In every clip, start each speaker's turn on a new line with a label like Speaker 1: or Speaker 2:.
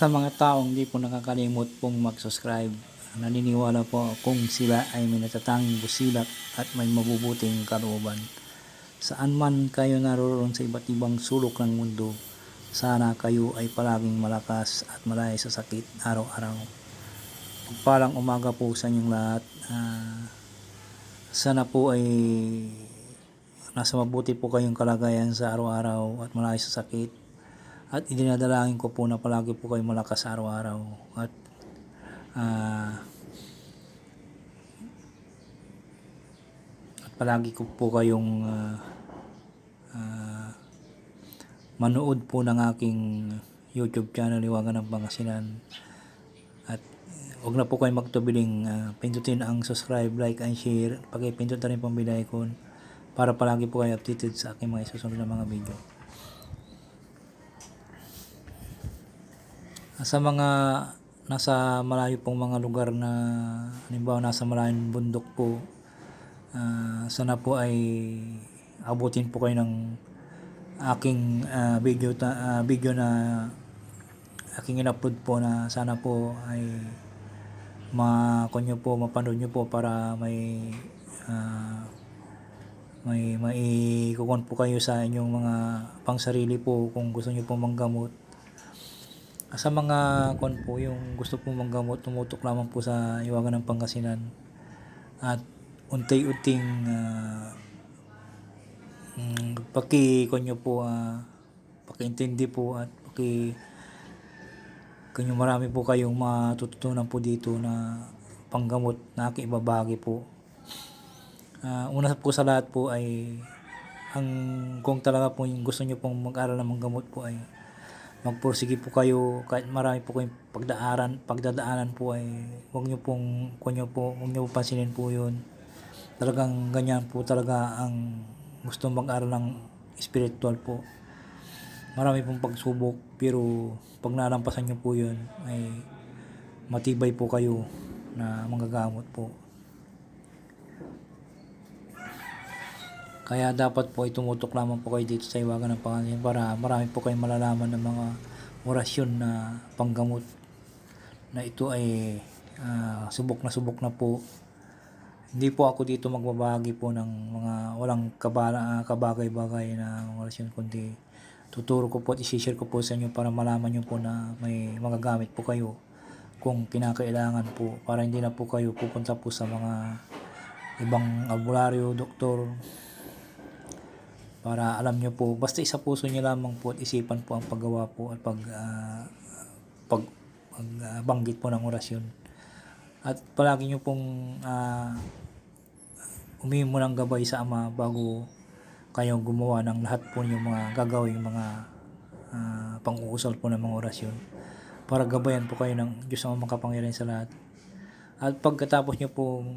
Speaker 1: Sa mga taong di po nakakalimot pong mag-subscribe, naniniwala po kung sila ay may natatanging busilak at may mabubuting kalooban. Saan man kayo naroon sa iba't ibang sulok ng mundo, sana kayo ay palaging malakas at malaya sa sakit araw-araw. Pagpalang umaga po sa inyong lahat. Ah, sana po ay nasa mabuti po kayong kalagayan sa araw-araw at malaya sa sakit. At idinadalangin ko po na palagi po kayo malakas araw-araw. At ah, at palagi ko po kayong ah, ah, manood po ng aking YouTube channel Iwagan ng Pangasinan. At huwag na po kayo magtubiling ah, pindutin ang subscribe, like, and share. Pakipindot na rin pong bell icon para palagi po kayo updated sa aking mga isusunod na mga video. Sa mga nasa malayo pong mga lugar na halimbawa nasa malayong bundok po ah, sana po ay abutin po kayo ng aking ah, video ta, ah, video na aking in-upload po na sana po ay ma nyo po mapanood nyo po para may ah, may maikukon po kayo sa inyong mga pangsarili po kung gusto nyo po manggamot sa mga kon po yung gusto po manggamot tumutok lamang po sa iwagan ng Pangasinan. At unti-unting uh, mm, paki konyo po uh, pakiintindi po at paki kanyo marami po kayong matututunan po dito na panggamot na aking ibabagi po. Ah, una po sa lahat po ay ang kung talaga po yung gusto nyo pong mag-aral ng manggamot po ay magpursige po kayo kahit marami po kayong pagdaaran, pagdadaanan po ay huwag nyo pong kunyo po, huwag nyo po pansinin po yun. Talagang ganyan po talaga ang gusto mag-aral ng spiritual po. Marami pong pagsubok pero pag nalampasan nyo po yun ay matibay po kayo na manggagamot po Kaya dapat po ay tumutok lamang po kayo dito sa iwagan ng Pangasinan para marami po kayong malalaman ng mga orasyon na panggamot na ito ay ah, subok na subok na po. Hindi po ako dito magbabahagi po ng mga walang kabala, ah, kabagay-bagay na orasyon kundi tuturo ko po at isishare ko po sa inyo para malaman nyo po na may magagamit po kayo kung kinakailangan po para hindi na po kayo pupunta po sa mga ibang albularyo, doktor, para alam nyo po basta isa puso nyo lamang po at isipan po ang paggawa po at pag ah, pag, pag ah, banggit po ng orasyon. At palagi nyo pong uh, mo ng gabay sa ama bago kayo gumawa ng lahat po yung mga gagawin mga uh, pang-uusal po ng mga orasyon. Para gabayan po kayo ng Diyos ang makapangyarihan sa lahat. At pagkatapos nyo po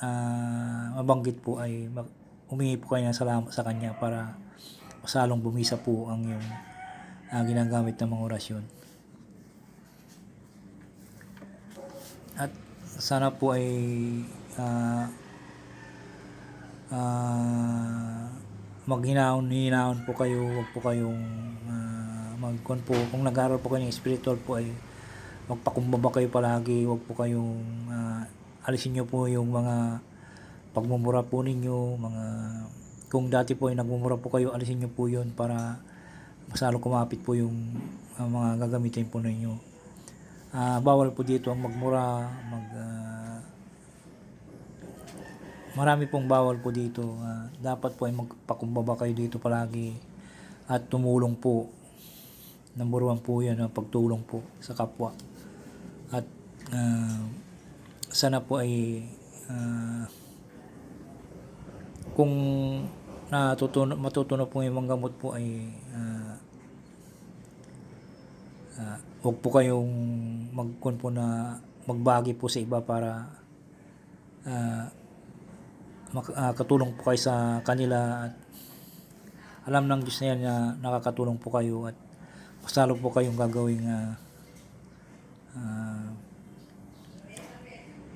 Speaker 1: uh, mabanggit po ay mag, humingi po kayo ng salamat sa Kanya para masalong bumisa po ang yung uh, ginagamit ng mga orasyon. At sana po ay uh, uh, maghinaon-hinaon po kayo, wag po kayong uh, magkon po, kung nag-aaral po kayo ng spiritual po ay magpakumbaba kayo palagi, wag po kayong uh, alisin nyo po yung mga pagmumura po ninyo, mga kung dati po ay nagmumura po kayo, alisin nyo po yun para masalo kumapit po yung uh, mga gagamitin po ninyo. Uh, bawal po dito ang magmura, mag uh, marami pong bawal po dito. Uh, dapat po ay magpakumbaba kayo dito palagi at tumulong po. Number one po yan, ang pagtulong po sa kapwa. At uh, sana po ay uh, kung natutuno, matutuno po yung gamot po ay uh, uh, huwag po kayong magkun po na magbagi po sa iba para uh, mak- uh, katulong po kayo sa kanila at alam ng Diyos na yan na nakakatulong po kayo at masalo po kayong gagawing uh, uh,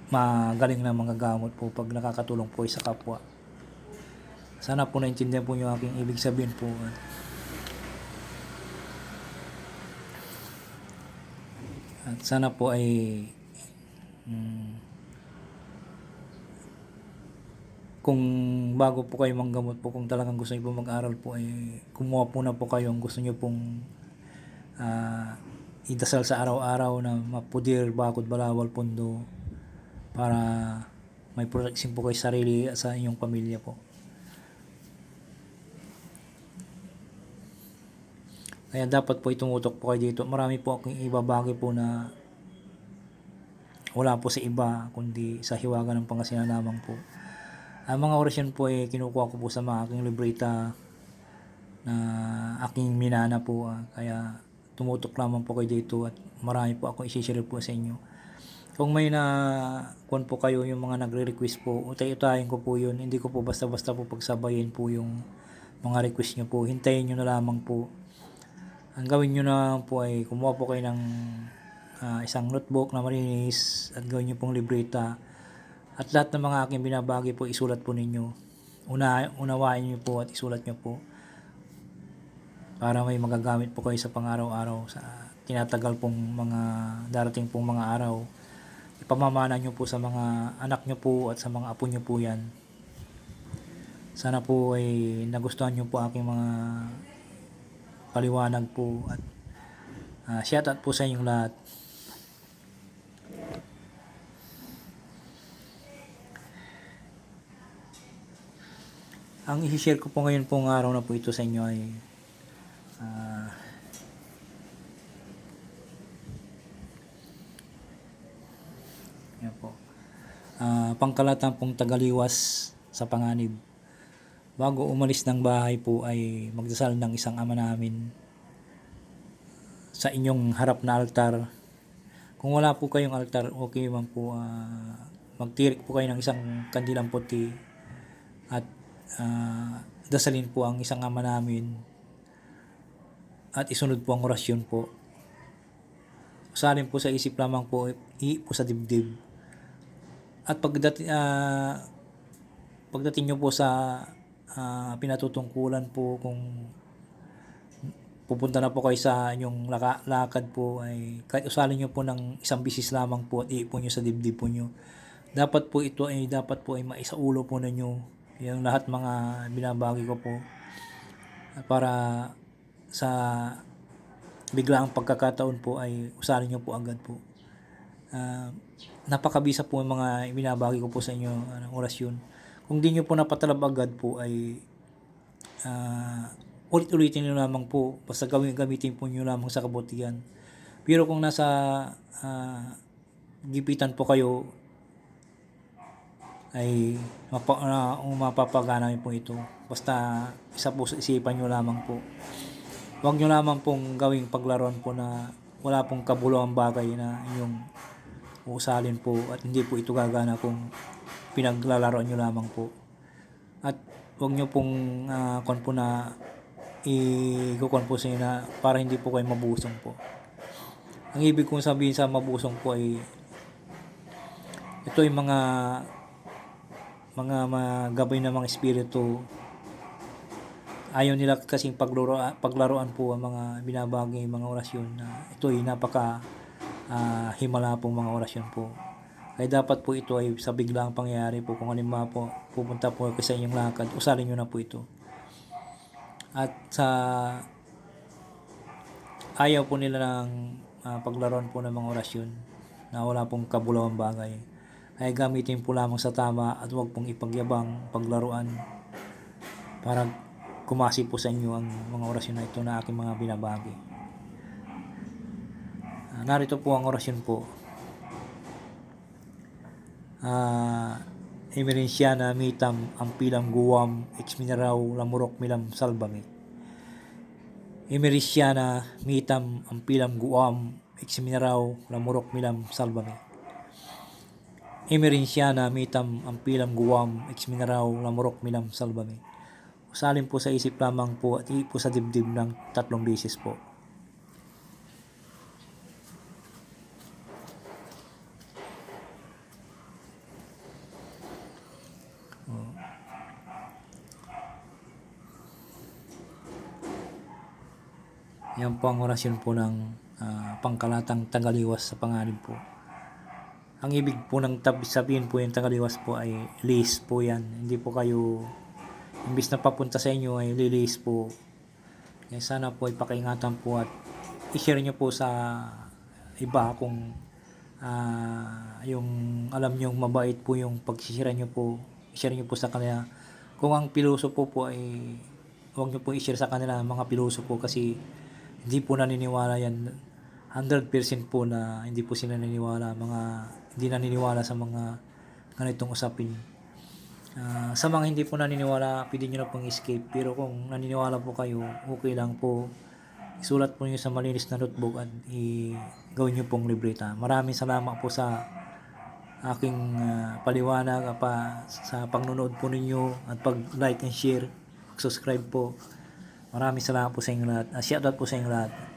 Speaker 1: magaling na mga gamot po pag nakakatulong po sa kapwa. Sana po naintindihan po yung aking ibig sabihin po. At sana po ay mm, kung bago po kayo manggamot po, kung talagang gusto niyo po mag-aral po, ay kumuha po na po kayo ang gusto niyo pong ah, idasal sa araw-araw na mapudir, bakod, balawal, pundo para may protection po kayo sa sarili at sa inyong pamilya po. Kaya dapat po itumutok po kayo dito. Marami po akong ibabagi po na wala po sa iba, kundi sa hiwaga ng Pangasinan lamang po. Ang mga orasyon po ay kinukuha ko po sa mga aking libreta na aking minana po. ah. Kaya tumutok lamang po kayo dito at marami po ako isishare po sa inyo. Kung may na kung po kayo yung mga nagre-request po, utay-utayin ko po yun. Hindi ko po basta-basta po pagsabayin po yung mga request nyo po. Hintayin nyo na lamang po. Ang gawin nyo na po ay kumuha po kayo ng ah, isang notebook na marinis at gawin nyo pong libreta. At lahat ng mga aking binabagi po, isulat po ninyo. Una, unawain nyo po at isulat nyo po. Para may magagamit po kayo sa pang-araw-araw sa tinatagal pong mga darating pong mga araw. Ipamamana nyo po sa mga anak nyo po at sa mga apo nyo po yan. Sana po ay nagustuhan nyo po aking mga paliwanag po at uh, shout out po sa inyong lahat. Ang i-share ko po ngayon pong araw na po ito sa inyo ay ah, yan po. Ah, pangkalatang pong tagaliwas sa panganib. Bago umalis ng bahay po ay magdasal ng isang ama namin sa inyong harap na altar. Kung wala po kayong altar, okay man po ah, magtirik po kayo ng isang kandilang puti at ah, dasalin po ang isang ama namin at isunod po ang orasyon po. Usalin po sa isip lamang po, i po sa dibdib. At pagdating, ah, pagdating nyo po sa ah, pinatutungkulan po kung pupunta na po kayo sa inyong laka, lakad po ay kahit usalin nyo po ng isang bisis lamang po at iipon nyo sa dibdib po nyo. Dapat po ito ay dapat po ay maisaulo po ninyo yung lahat mga binabagi ko po para sa biglaang pagkakataon po ay usalin nyo po agad po. Ah, napakabisa po yung mga binabagi ko po sa inyo ano, orasyon. Kung di nyo po napatalab agad po ay ah, ulit-ulitin nyo lamang po basta gawin gamitin po nyo lamang sa kabutihan. Pero kung nasa ah, gipitan po kayo ay mapa, uh, mapapagana po ito. Basta isa po sa isipan nyo lamang po. Huwag nyo lamang pong gawing paglaruan po na wala pong kabuluang bagay na inyong usalin po at hindi po ito gagana kung pinaglalaroan nyo lamang po. At huwag nyo pong uh, kon po na i-kon po sa inyo na para hindi po kayo mabusong po. Ang ibig kong sabihin sa mabusong po ay ito yung mga mga mga gabay na mga espiritu ayaw nila kasing paglaro, paglaruan po ang mga binabagay mga orasyon na ito ay napaka ah, himala pong mga orasyon po. Kaya dapat po ito ay sa biglang pangyayari po kung halimbawa po pupunta po kayo sa inyong lakad, usalin nyo na po ito. At sa ayaw po nila ng ah, paglaruan po ng mga orasyon na wala pong kabulawang bagay ay gamitin po lamang sa tama at huwag pong ipagyabang paglaruan para kumasi po sa inyo ang mga orasyon na ito na aking mga binabagi. Ah, narito po ang orasyon po. Ah, Emerensyana mitam ang pilam guwam ex mineraw lamurok milam salbami. Emerensyana mitam ang pilam guwam ex mineraw lamurok milam salbami. Emerensyana mitam ang pilam guwam ex mineraw lamurok milam salbami. Usalin po sa isip lamang po at po sa dibdib ng tatlong beses po. Po ang orasyon po ng ah, pangkalatang tagaliwas sa panganib po. Ang ibig po ng tab sabihin po yung tagaliwas po ay lease po yan. Hindi po kayo, imbis na papunta sa inyo ay lilis po. Kaya sana po ay pakiingatan po at i-share nyo po sa iba kung ah, yung alam nyo mabait po yung pag-share nyo po. I-share nyo po sa kanila. Kung ang piloso po po ay huwag nyo po i-share sa kanila mga piloso po kasi hindi po naniniwala yan. 100% po na hindi po sila naniniwala mga hindi naniniwala sa mga ganitong usapin. Ah, sa mga hindi po naniniwala pwede nyo na pong escape. Pero kung naniniwala po kayo okay lang po. Isulat po nyo sa malinis na notebook at i gawin nyo pong libreta. Maraming salamat po sa aking ah, paliwanag pa sa pagnunood po ninyo at pag like and share subscribe po maraming salamat po sa inyo lahat. Uh, shout out po sa inyo lahat